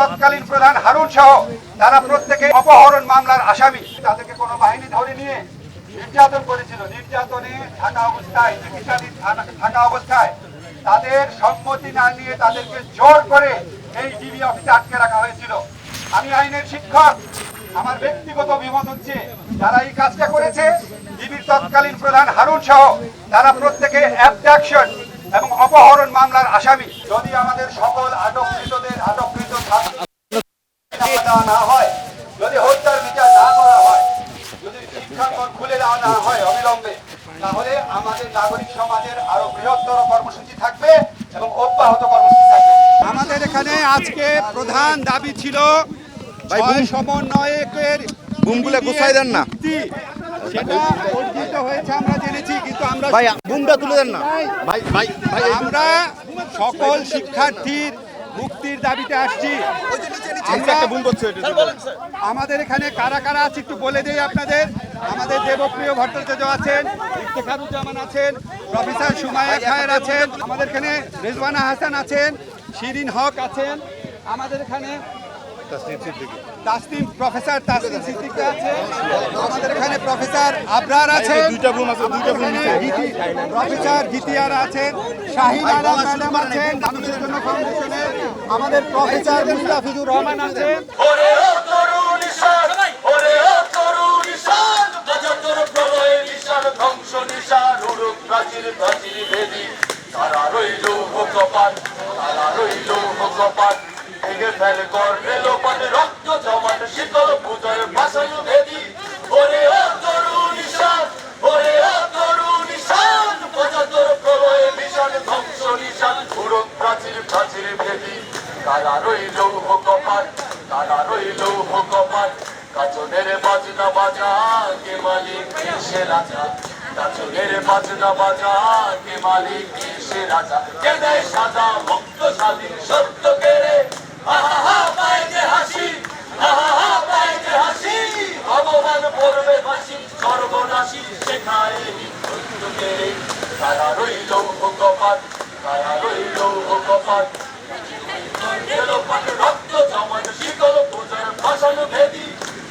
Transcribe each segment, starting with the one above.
তৎকালীন প্রধান হারুন সহ তারা প্রত্যেকে অপহরণ মামলার আসামি। তাদেরকে কোনো বাহিনী ধরে নিয়ে নির্যাতন করেছিল। নির্যাতনে থাকা অবস্থায়, চিকিৎসাধীন থাকা- অবস্থায় তাদের সম্মতি না নিয়ে তাদেরকে জোর করে এই ডিবি অফিসে আটকে রাখা হয়েছিল। আমি আইনের শিক্ষক, আমার ব্যক্তিগত অভিমত হচ্ছে যারা এই কাজটা করেছে, ডিবির তৎকালীন প্রধান হারুন সহ তারা প্রত্যেকে অ্যাবডাকশন এবং অপহরণ মামলার আসামি। যদি আমাদের সকল আটককৃতদের আটককৃত ছাত্র দেওয়া না হয় যদি হত্যার বিচার না করা হয় যদি শিক্ষাঙ্গন খুলে দেওয়া না হয় অবিলম্বে তাহলে আমাদের নাগরিক সমাজের আরও বৃহত্তর কর্মসূচি থাকবে এবং অব্যাহত কর্মসূচি থাকবে আমাদের এখানে আজকে প্রধান দাবি ছিল ছয় সমন্বয়কের বুমগুলো গুছাই দেন না। সেটা অর্জিত হয়েছে আমরা জেনেছি কিন্তু আমরা ভাই বুমটা তুলে দেন না ভাই ভাই ভাই আমরা সকল শিক্ষার্থীর মুক্তির দাবিতে আসছি। আমাদের এখানে কারা কারা আছে একটু বলে দেই আপনাদের। আমাদের দেবপ্রিয় ভট্টাচার্য আছেন ইফতেখারুজ্জামান আছেন প্রফেসর সুমায়া খায়ের আছেন আমাদের এখানে রেজওয়ানা হাসান আছেন শিরিন হক আছেন। আমাদের এখানে তাসনিম প্রফেসর তাসনিম সিদ্দিকী আছে। আমাদের এখানে প্রফেসর আবরার আছেন। দুইটা বুম আছে, দুইটা বুম আমাদের প্রফেসর গীতিয়ার আছেন। শাহিন আলম ম্যাডাম আছেন। মানুষের জন্য ফাউন্ডেশনের আমাদের প্রফেসর মুস্তাফিজুর রহমান আছেন। ওরে ও তরুণ নিশান ওরে ও তরুণ নিশান বাজা তোর ধ্বংস প্রাচীর প্রাচীর রইল কপাট তারা রইল কপাট ভেঙে ফেল কর রেলোপাট রক্ত জমাট, শীতল পূজার ভাষায় ভেদি ওরে ও তরুণ নিশান, ওরে ও তরুণ নিশান বাজা তোর প্রলয় নিশান ধ্বংস নিশান উড়ুক প্রাচীর প্রাচীর ভেদি। তারা রইল কপাট তারা রইল কপাট কাচনের বাজনা বাজা, কে মালিক সে রাজা? কাচনের বাজনা বাজা, কে মালিক সে রাজা? কে দেয় সাজা মুক্ত স্বাধীন সত্য কেড়ে আহা হা পায় যে হাসি আহা হা পায় যে হাসি ভগবান পড়বে হাসি সর্বনাশী শেখায় সত্য কেড়ে তারা রইল কপাট তারা রইল কপাট এলো পাটে রক্ত জমাট শীতল পূজার ভাষণ ভেদি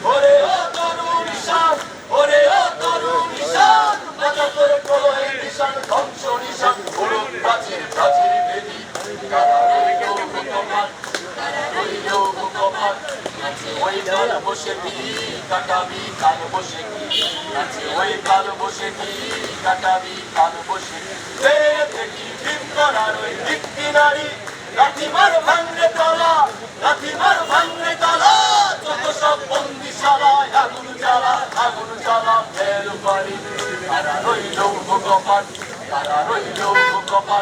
ওরে ও তরুণ নিশান ওরে ও তরুণ নিশান বাজা তোর প্রলয়ের নিশান ধ্বংস নিশান উড়ুক প্রাচীর প্রাচীর ভেদি তারা রইল হুকমান তারা রইল হুকমান আছে ওই কাল বসে কাটাবি? কাল বসে ওই কাল বসে কি কাটাবি? কাল বসে কি? ভীম করার ওই দীপ্তি নারী লাঠিমার ভাঙলে তলা লাঠিমার ভাঙলে তলা। যত সব বন্দিশালায় আগুন জ্বালা আগুন জ্বালা ফের পারি তারা রইল ভোগপাট তারা রইল ভোগপাট